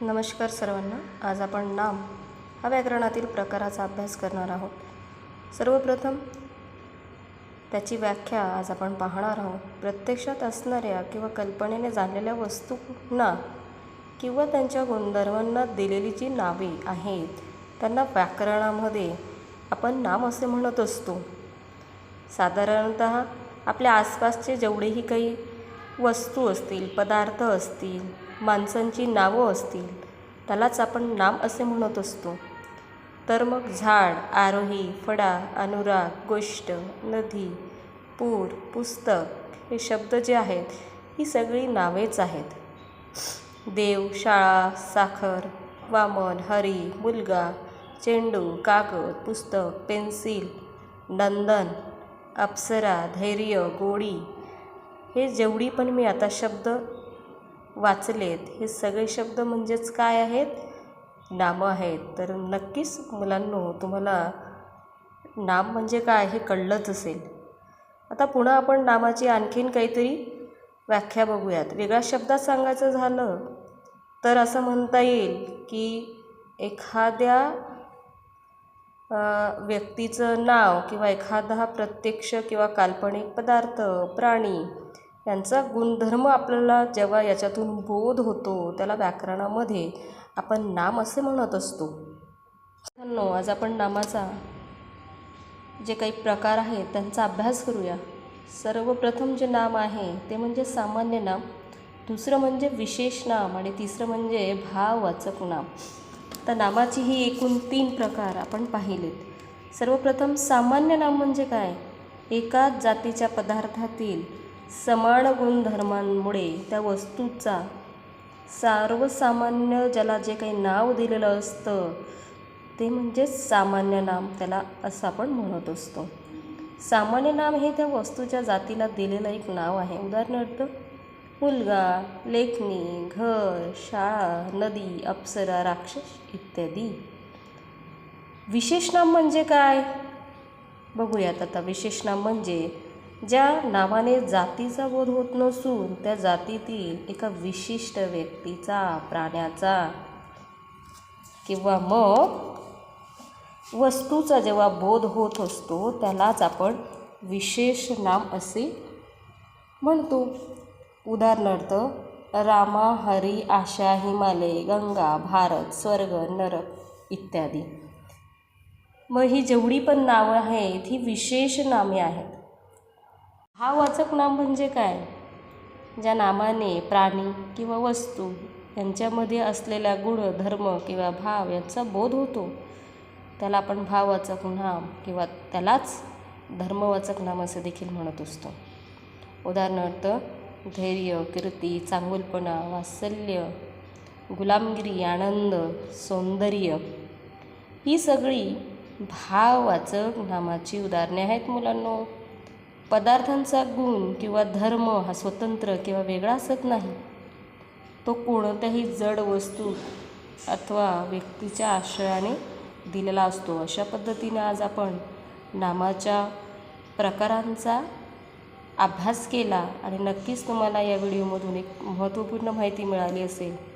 नमस्कार सर्वांना. आज आपण नाम हा व्याकरणातील प्रकाराचा अभ्यास करणार आहोत. सर्वप्रथम त्याची व्याख्या आज आपण पाहणार आहोत. प्रत्यक्षात असणाऱ्या किंवा कल्पनेने जाणलेल्या वस्तूंना किंवा त्यांच्या गुणधर्मांना दिलेली जी नावे आहेत त्यांना व्याकरणामध्ये आपण नाम असे म्हणत असतो. साधारणत आपल्या आसपासचे जेवढेही काही वस्तू असतील पदार्थ असतील माणसांची नावं असतील त्यालाच आपण नाम असे म्हणत असतो. तर मग झाड आरोही फडा अनुराग गोष्ट नदी पूर पुस्तक हे शब्द जे आहेत ही सगळी नावेच आहेत. देव शाळा साखर वामन हरी मुलगा चेंडू कागद पुस्तक पेन्सिल नंदन अप्सरा धैर्य गोडी हे जेवढी पण मी आता शब्द वाचलेत. हे सगळे शब्द म्हणजेच काय आहेत? नामं आहेत. तर नक्कीच मुलांनो तुम्हाला नाम म्हणजे काय हे कळलंच असेल. आता पुन्हा आपण नामाची आणखीन काहीतरी व्याख्या बघूयात. वेगळ्या शब्दात सांगायचं झालं तर असं म्हणता येईल की एखाद्या व्यक्तीचं नाव किंवा एखादा प्रत्यक्ष किंवा काल्पनिक पदार्थ प्राणी यांचा गुणधर्म आपल्याला जेव्हा याच्यातून बोध होतो त्याला व्याकरणामध्ये आपण नाम असे म्हणत असतो. नो आज आपण नामाचा जे काही प्रकार आहेत त्यांचा अभ्यास करूया. सर्वप्रथम जे नाम आहे ते म्हणजे सामान्य नाम. दुसरं म्हणजे विशेष नाम आणि तिसरं म्हणजे भाववाचक नाम. तर नामाची ही एकूण तीन प्रकार आपण पाहिलेत. सर्वप्रथम सामान्य नाम म्हणजे काय? एकाच जातीच्या पदार्थातील समान गुणधर्मांमुळे त्या वस्तूचा सर्वसामान्य ज्याला जे काही नाव दिलेलं असतं ते म्हणजेच सामान्य नाम त्याला असं आपण म्हणत असतो. सामान्य नाम हे त्या वस्तूच्या जातीला दिलेलं एक नाव आहे. उदाहरणार्थ मुलगा लेखणी घर शाळा नदी अप्सरा राक्षस इत्यादी. विशेष नाम म्हणजे काय? बघूयात आता. विशेष नाम म्हणजे ज्या नावाने जातीचा बोध होत नसून त्या जातीतील एका विशिष्ट व्यक्तीचा प्राण्याचा किंवा मग वस्तूचा जेव्हा बोध होत असतो त्यालाच आपण विशेष नाम असे म्हणतो. उदाहरणार्थ रामा हरी आशा हिमालय गंगा भारत स्वर्ग नरक इत्यादी. मग ही जेवढी पण नावं आहेत ही विशेष नामे आहेत. हा वाचक नाम म्हणजे काय? ज्या नामाने प्राणी किंवा वस्तू यांच्यामध्ये असलेल्या गुण धर्म किंवा भाव यांचा बोध होतो त्याला आपण भाववाचक नाम किंवा त्यालाच धर्मवाचक नाम असं देखील म्हणत असतो. उदाहरणार्थ धैर्य कीर्ती चांगुलपणा वात्सल्य गुलामगिरी आनंद सौंदर्य ही सगळी भाववाचक नामाची उदाहरणे आहेत मुलांनो. पदार्थांचा गुण किंवा धर्म हा स्वतंत्र किंवा वेगळा असत नाही. तो कोणत्याही जड वस्तू अथवा व्यक्तीच्या आश्रयाने दिलेला असतो. अशा पद्धतीने आज आपण नामाच्या प्रकारांचा अभ्यास केला आणि नक्कीच तुम्हाला या व्हिडिओमधून एक महत्त्वपूर्ण माहिती मिळाली असेल.